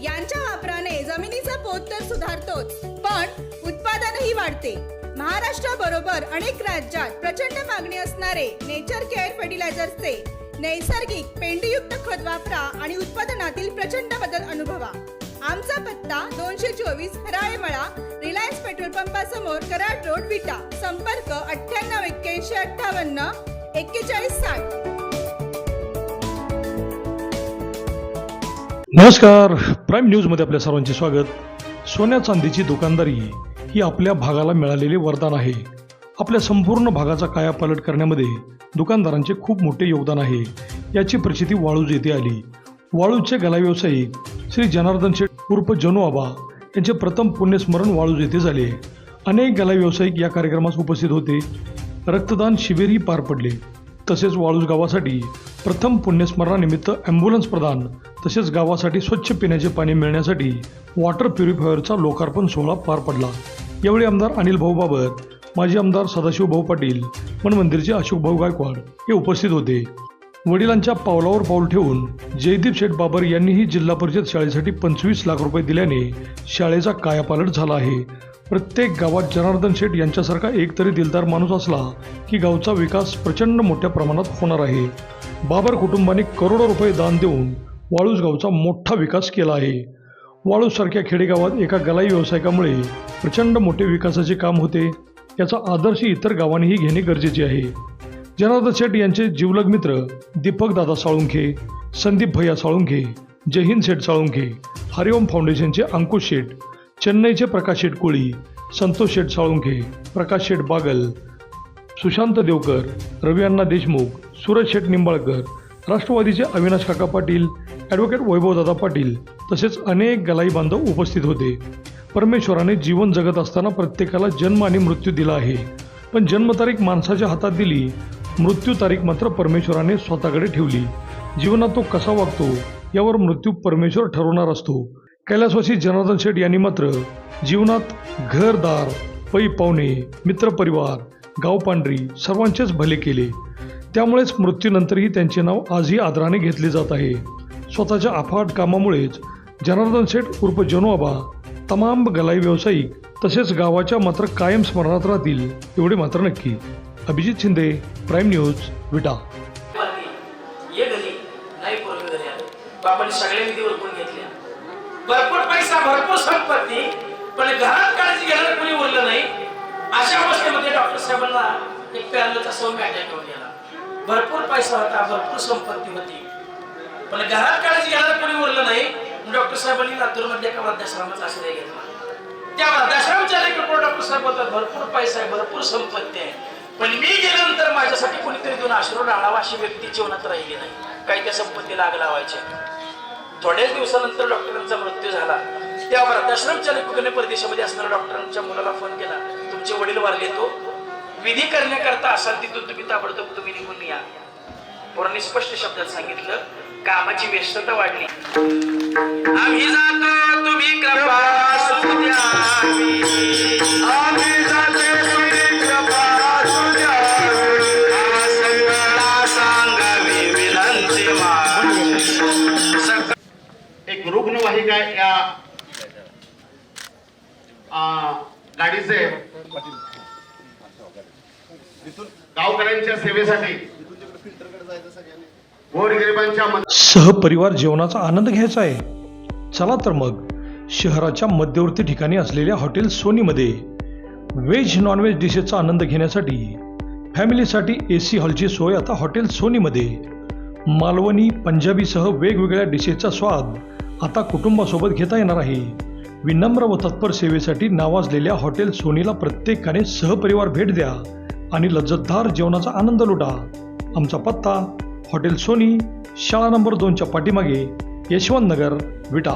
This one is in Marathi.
यांच्या वापराने जमिनीचा पोत तर सुधारतोच पण उत्पादनही वाढते. महाराष्ट्राबरोबर अनेक राज्यात प्रचंड मागणी असणारे नेचर केअर फर्टिलायझर्सचे नैसर्गिक पेंडीयुक्त खत वापरा आणि उत्पादनातील प्रचंड बदल अनुभवा. आमचा पत्ता दोनशे चोवीस हराळेमळा रिलायन्स पेट्रोल पंपासमोर कराड रोड विटा. संपर्क अठ्ठ्याण्णव एक्क्याऐंशी अठ्ठावन्न एक्केचाळीस साठ. नमस्कार. प्राईम न्यूजमध्ये आपल्या सर्वांचे स्वागत. सोन्या चांदीची दुकानदारी ही आपल्या भागाला मिळालेले वरदान आहे. आपल्या संपूर्ण भागाचा कायापालट करण्यामध्ये दुकानदारांचे खूप मोठे योगदान आहे. याची प्रचिती वाळूज येथे आली. वाळूजचे गला व्यावसायिक श्री जनार्दन शेठ उर्फ जनूआबा यांचे प्रथम पुण्यस्मरण वाळूज येथे झाले. अनेक गला व्यावसायिक या कार्यक्रमास उपस्थित होते. रक्तदान शिबिरही पार पडले. तसेच वाळूज गावासाठी प्रथम पुण्यस्मरणानिमित्त ॲम्ब्युलन्स प्रदान. तसेच गावासाठी स्वच्छ पिण्याचे पाणी मिळण्यासाठी वॉटर प्युरिफायरचा लोकार्पण सोहळा पार पडला. यावेळी आमदार अनिल भाऊ बाबत माजी आमदार सदाशिव भाऊ पाटील मनमंदिरचे अशोक भाऊ गायकवाड हे उपस्थित होते. वडिलांच्या पावलावर पाऊल ठेवून जयदीप शेठ बाबर यांनीही जिल्हा परिषद शाळेसाठी पंचवीस लाख रुपये दिल्याने शाळेचा कायापालट झाला आहे. प्रत्येक गावात जनार्दन शेठ यांच्यासारखा एक तरी दिलदार माणूस असला की गावचा विकास प्रचंड मोठ्या प्रमाणात होणार आहे. बाबर कुटुंबाने करोडो रुपये दान देऊन वाळूस गावचा मोठा विकास केला आहे. वाळूसारख्या खेडेगावात एका गलाई व्यावसायिकामुळे प्रचंड मोठे विकासाचे काम होते याचा आदर्श इतर गावांनीही घेणे गरजेचे आहे. जनार्दन शेठ यांचे जीवलग मित्र दीपक दादा साळुंखे संदीप भैया साळुंखे जयहिंद शेठ साळुंखे हरिओम फाउंडेशनचे अंकुश शेठ चेन्नईचे प्रकाश शेठ कोळी संतोष शेठ साळुंखे प्रकाश शेठ बागल सुशांत देवकर रवी अण्णा देशमुख सूरज शेठ निंबाळकर राष्ट्रवादीचे अविनाश काका पाटील ॲडव्होकेट वैभवदादा पाटील तसेच अनेक गलाई बांधव उपस्थित होते. परमेश्वराने जीवन जगत असताना प्रत्येकाला जन्म आणि मृत्यू दिला आहे. पण जन्मतारीख माणसाच्या हातात दिली मृत्यू तारीख मात्र परमेश्वराने स्वतःकडे ठेवली. जीवनात तो कसा वागतो यावर मृत्यू परमेश्वर ठरवणार असतो. कैलासवासी जनार्दन शेठ यांनी मात्र जीवनात घरदार पै पाहुणे मित्रपरिवार गावपांढरी सर्वांचेच भले केले. त्यामुळेच मृत्यूनंतरही त्यांचे नाव आजही आदराने घेतले जात आहे. स्वतःच्या अफाट कामामुळेच जनार्दन शेठ उर्फ जनोबा तमाम गलाई व्यावसायिक तसेच गावाच्या मात्र कायम स्मरणात राहतील एवढे मात्र नक्की. Abhijit Shinde prime news Vita. भरपूर पैसा भरपूर संपत्ती पण घरात काळजी घ्यायला कोणी उरलं नाही. अशा अवस्थेमध्ये डॉक्टर साहेबांना एक पॅरलचा सौम्य अटॅक होऊन गेला. भरपूर पैसा होता भरपूर संपत्ती होती. पण घरात काळजी घ्यायला कोणी उरलं नाही डॉक्टर साहेबांनी लातूरमध्ये एका वृद्धाश्रमाचा आश्रय घेतला. त्या वृद्धाश्रमच्या रिपोर्ट डॉक्टर साहेब बोलतात भरपूर पैसा आहे भरपूर संपत्ती आहे. पण मी गेल्यानंतर माझ्यासाठी कोणीतरी दोन आश्रू डाळावा अशी व्यक्ती जीवनात राहिली नाही. काही त्या संपत्तीला आग लावायच्या थोड्याच दिवसानंतर डॉक्टरांचा मृत्यू झाला. त्या वृद्धाश्रम चालकाने परदेशामध्ये असणाऱ्या डॉक्टरांच्या मुलाला फोन केला. तुमचे वडील वारले तो. विधी करण्याकरता असाल तिथून तुम्ही ताबडतोब तुम्ही निघून या. पोरांनी स्पष्ट शब्दात सांगितलं कामाची व्यस्तता वाढली. आम्ही जातो. गाडीचे गावकऱ्यांच्या सेवेसाठी सहपरिवार जेवणाचा आनंद घ्यायचा आहे. चला तर मग शहराच्या मध्यवर्ती ठिकाणी असलेल्या हॉटेल सोनीमध्ये व्हेज नॉनव्हेज डिशेसचा आनंद घेण्यासाठी फॅमिलीसाठी ए सी हॉलची सोय आता हॉटेल सोनीमध्ये. मालवणी पंजाबीसह वेगवेगळ्या डिशेसचा स्वाद आता कुटुंबासोबत घेता येणार आहे. विनम्र व तत्पर सेवेसाठी नावाजलेल्या हॉटेल सोनीला प्रत्येकाने सहपरिवार भेट द्या आणि लज्जतदार जेवणाचा आनंद लुटा. आमचा पत्ता हॉटेल सोनी शाळा नंबर दोनच्या पाठीमागे यशवंत नगर विटा.